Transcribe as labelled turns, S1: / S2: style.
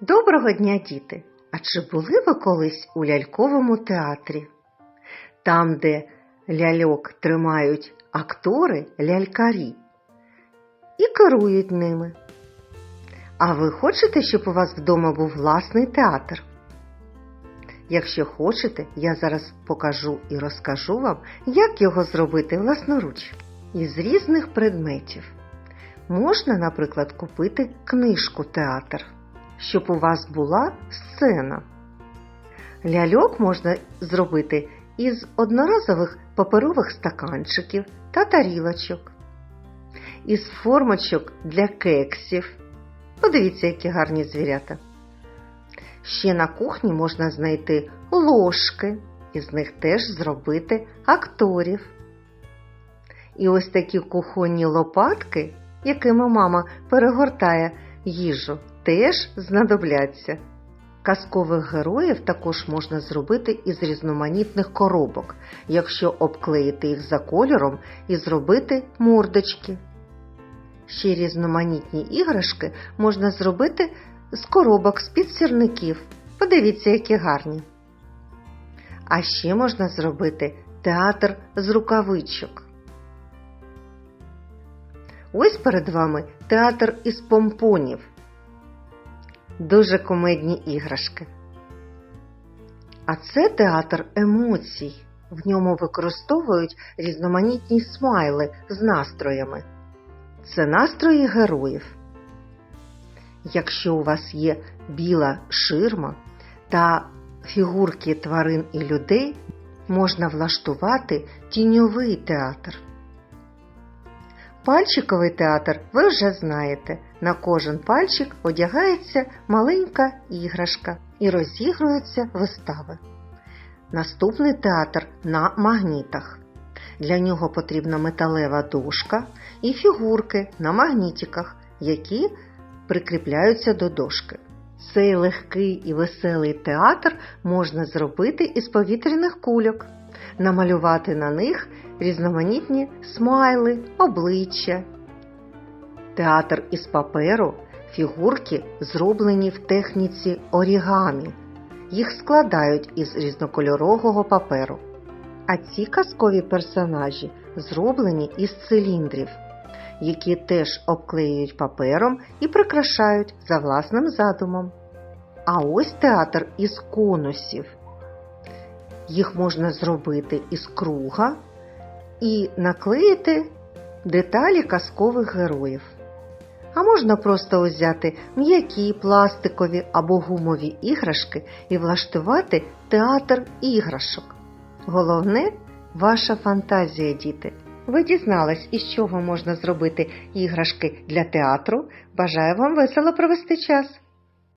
S1: Доброго дня, діти! А чи були ви колись у ляльковому театрі? Там, де ляльок тримають актори лялькарі і керують ними. А ви хочете, щоб у вас вдома був власний театр? Якщо хочете, я зараз покажу і розкажу вам, як його зробити власноруч із різних предметів. Можна, наприклад, купити книжку театр, щоб у вас була сцена. Ляльок можна зробити із одноразових паперових стаканчиків та тарілочок, із формочок для кексів. Подивіться, які гарні звірята. Ще на кухні можна знайти ложки, із них теж зробити акторів. І ось такі кухонні лопатки, якими мама перегортає їжу, теж знадобляться. Казкових героїв також можна зробити із різноманітних коробок, якщо обклеїти їх за кольором і зробити мордочки. Ще різноманітні іграшки можна зробити з коробок з-під сірників. Подивіться, які гарні. А ще можна зробити театр з рукавичок. Ось перед вами театр із помпонів. Дуже комедні іграшки. А це театр емоцій. В ньому використовують різноманітні смайли з настроями. Це настрої героїв. Якщо у вас є біла ширма та фігурки тварин і людей, можна влаштувати тіньовий театр. Пальчиковий театр ви вже знаєте. На кожен пальчик одягається маленька іграшка і розігруються вистави. Наступний театр на магнітах. Для нього потрібна металева дошка і фігурки на магнітиках, які прикріпляються до дошки. Цей легкий і веселий театр можна зробити із повітряних кульок, намалювати на них різноманітні смайли, обличчя. Театр із паперу фігурки зроблені в техніці орігамі. Їх складають із різнокольорового паперу. А ці казкові персонажі зроблені із циліндрів, які теж обклеюють папером і прикрашають за власним задумом. А ось театр із конусів. Їх можна зробити із круга і наклеїти деталі казкових героїв. А можна просто узяти м'які, пластикові або гумові іграшки і влаштувати театр іграшок. Головне ваша фантазія, діти. Ви дізнались, із чого можна зробити іграшки для театру. Бажаю вам весело провести час!